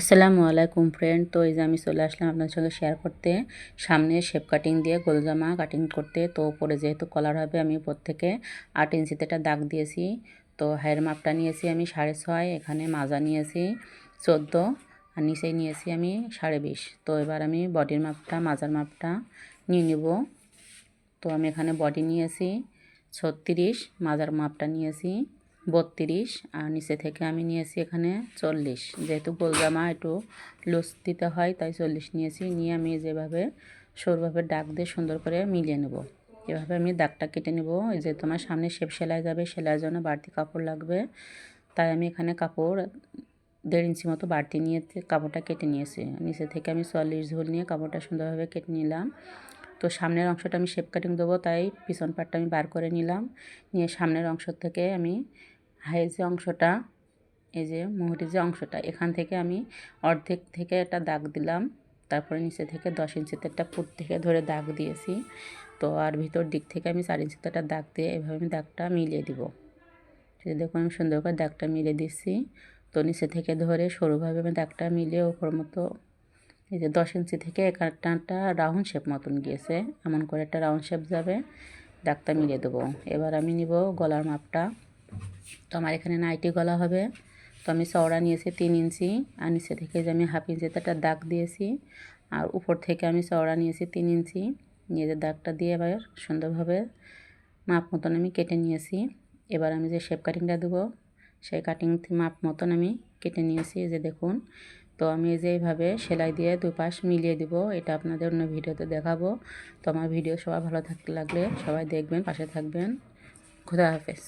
আসসালামু আলাইকুম ফ্রেন্ড তো এই যে আমি চলে আসলাম আপনার সঙ্গে শেয়ার করতে। সামনে শেপ কাটিং দিয়ে গোলজামা কাটিং করতে। তো উপরে যেহেতু কলার হবে, আমি উপর থেকে আট ইঞ্চিতে একটা দাগ দিয়েছি। তো হায়ের মাপটা নিয়েছি আমি সাড়ে ছয়, এখানে মাজা নিয়েছি চোদ্দ, আর নিচে নিয়েছি আমি সাড়ে বিশ। তো এবার আমি বডির মাপটা মাজার মাপটা নিয়ে নেব। তো আমি এখানে বডি নিয়েছি ছত্রিশ, মাজার মাপটা নিয়েছি। বত্রিশ, আর নিচে থেকে আমি নিয়েছি এখানে চল্লিশ। যেহেতু গোলজামা একটু লুজ দিতে হয়, তাই চল্লিশ নিয়েছি। নিয়ে আমি যেভাবে সরুভাবে ডাক দিয়ে সুন্দর করে মিলিয়ে নেব। এভাবে আমি দাগটা কেটে নেব। যে তোমার সামনে শেপ সেলাই যাবে, সেলাইয়ের জন্য বাড়তি কাপড় লাগবে। তাই আমি এখানে কাপড় দেড় ইঞ্চি মতো বাড়তি নিয়ে কাপড়টা কেটে নিয়েছি। নিচে থেকে আমি চল্লিশ ঝোল নিয়ে কাপড়টা সুন্দরভাবে কেটে নিলাম। তো সামনের অংশটা আমি শেপ কাটিং দেবো, তাই পিছন পাটটা আমি বার করে নিলাম। নিয়ে সামনের অংশ থেকে আমি হাই যে অংশটা, এই যে মুহুরির যে অংশটা, এখান থেকে আমি অর্ধেক থেকে একটা দাগ দিলাম। তারপরে নিচে থেকে দশ ইঞ্চিতে একটা ফুট থেকে ধরে দাগ দিয়েছি। তো আর ভিতর দিক থেকে আমি চার ইঞ্চিতে একটা দাগ দিয়ে এভাবে আমি দাগটা মিলিয়ে দিব। সেটা দেখুন আমি সুন্দর করে দাগটা মিলিয়ে দিচ্ছি। তো নিচে থেকে ধরে সরুভাবে আমি দাগটা মিলিয়ে ওপর মতো, এই যে দশ ইঞ্চি থেকে একটা রাউন্ড শেপ মতন গিয়েছে। এমন করে একটা রাউন্ড শেপ যাবে, দাগটা মিলিয়ে দেবো। এবার আমি নিব গলার মাপটা। তো আমার এখানে নাইটি গলা হবে। তো আমি চওড়া নিয়েছি তিন ইঞ্চি, আর নিচে থেকে যে আমি হাফ ইঞ্চিতে একটা দাগ দিয়েছি, আর উপর থেকে আমি চওড়া নিয়েছি তিন ইঞ্চি। নিয়ে যে দাগটা দিয়ে এবার সুন্দরভাবে মাপ মতন আমি কেটে নিয়েছি। এবার আমি যে শেপ কাটিংটা দেবো, সেই কাটিং মাপ মতন আমি কেটে নিয়েছি যে দেখুন। তো আমি যে এইভাবে সেলাই দিয়ে দুপাশ মিলিয়ে দিব, এটা আপনাদের অন্য ভিডিওতে দেখাবো। তো আমার ভিডিও সবাই ভালো থাকতে লাগলে সবাই দেখবেন, পাশে থাকবেন। খুদা হাফেজ।